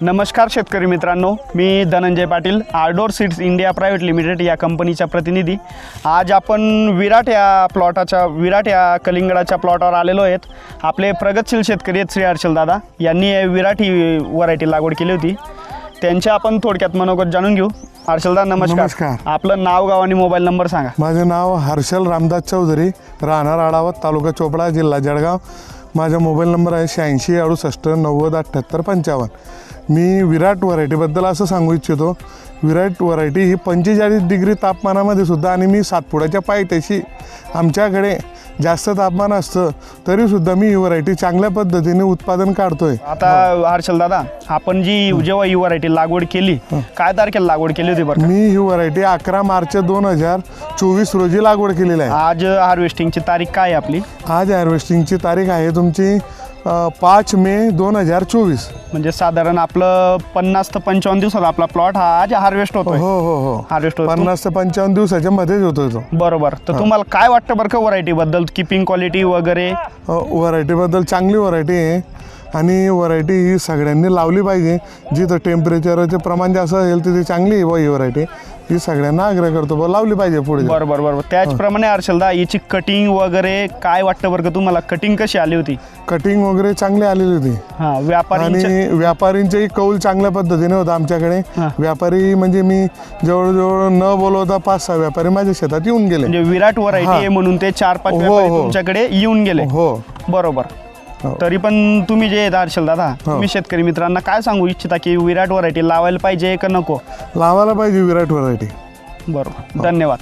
नमस्कार शेतकरी मित्रांनो मी Dhananjay Patil Ardor seeds India private limited या कंपनीचा प्रतिनिधी. आज आपण विराट या प्लॉटाच्या विराट या कलिंगडाच्या प्लॉटवर आलेलो आहेत. आपले प्रगतशील शेतकरी आहेत श्री हर्षल दादा. यांनी विराट ही व्हरायटी लागवड केली होती. त्यांच्या आपण थोडक्यात मनोगत जाणून घेऊ. हर्षलदा नमस्कार. नमस्कार. आपलं नाव गाव आणि मोबाईल नंबर सांगा. माझे नाव हर्षल रामदास चौधरी राहणार आडावत तालुका चोपडा जिल्हा जळगाव. माझा मोबाईल नंबर आहे शहाऐंशी अडुसष्ट नव्वद अठ्ठ्याहत्तर पंचावन्न. मी विराट व्हरायटीबद्दल असं सांगू इच्छितो. विराट व्हरायटी ही पंचेचाळीस डिग्री तापमानामध्ये सुद्धा आणि मी सातपुड्याच्या पायथ्याशी आमच्याकडे जास्त तापमान असतं तरीसुद्धा मी ही व्हरायटी चांगल्या पद्धतीने उत्पादन काढतोय. आता हर्षल दादा आपण जी जेव्हा ही व्हरायटी लागवड केली काय तारखेला लागवड केली होती बरं? मी ही व्हरायटी अकरा मार्च दोन हजार चोवीस रोजी लागवड केलेली आहे. आज हार्वेस्टिंगची तारीख काय आहे आपली? आज हार्वेस्टिंगची तारीख आहे तुमची पाच मे दोन हजार चोवीस. म्हणजे साधारण आपलं पन्नास ते पंचावन्न दिवसात आपला प्लॉट हा आज हार्वेस्ट हो होतोय. हो हो हार्वेस्ट होतो पन्नास ते पंचावन्न दिवसाच्या मध्येच होतो तो बरोबर. तर तुम्हाला काय वाटतं बरं का व्हरायटी बद्दल? किपिंग क्वालिटी वगैरे? व्हरायटीबद्दल चांगली व्हरायटी आहे. आणि व्हरायटी ही सगळ्यांनी लावली पाहिजे. जिथं टेम्परेचरचे प्रमाण जास्त असेल तिथे चांगली आहे ही व्हरायटी ही सगळ्यांना आग्रह करतो बुवा लावली पाहिजे पुढे. बरोबर बरोबर त्याचप्रमाणे हर्षलदा याची कटिंग वगैरे काय वाटतं बरं का तुम्हाला? कटिंग कशी आली होती? कटिंग वगैरे चांगली आलेली होती. हा व्यापारी आणि व्यापारींचेही कौल चांगल्या पद्धतीने होता आमच्याकडे. हा. व्यापारी म्हणजे मी जवळजवळ न बोलवता पाच सहा व्यापारी माझ्या शेतात येऊन गेले. म्हणजे विराट व्हरायटी. आहे म्हणून ते चार पाच हो, व्यापारी हो. तुमच्याकडे येऊन गेले. हो. बरोबर. हो. तरी पण तुम्ही जे हर्षल दादा तुम्ही शेतकरी मित्रांना काय सांगू इच्छिता की विराट व्हरायटी लावायला पाहिजे का नको? लावायला पाहिजे विराट व्हरायटी. बरोबर. धन्यवाद.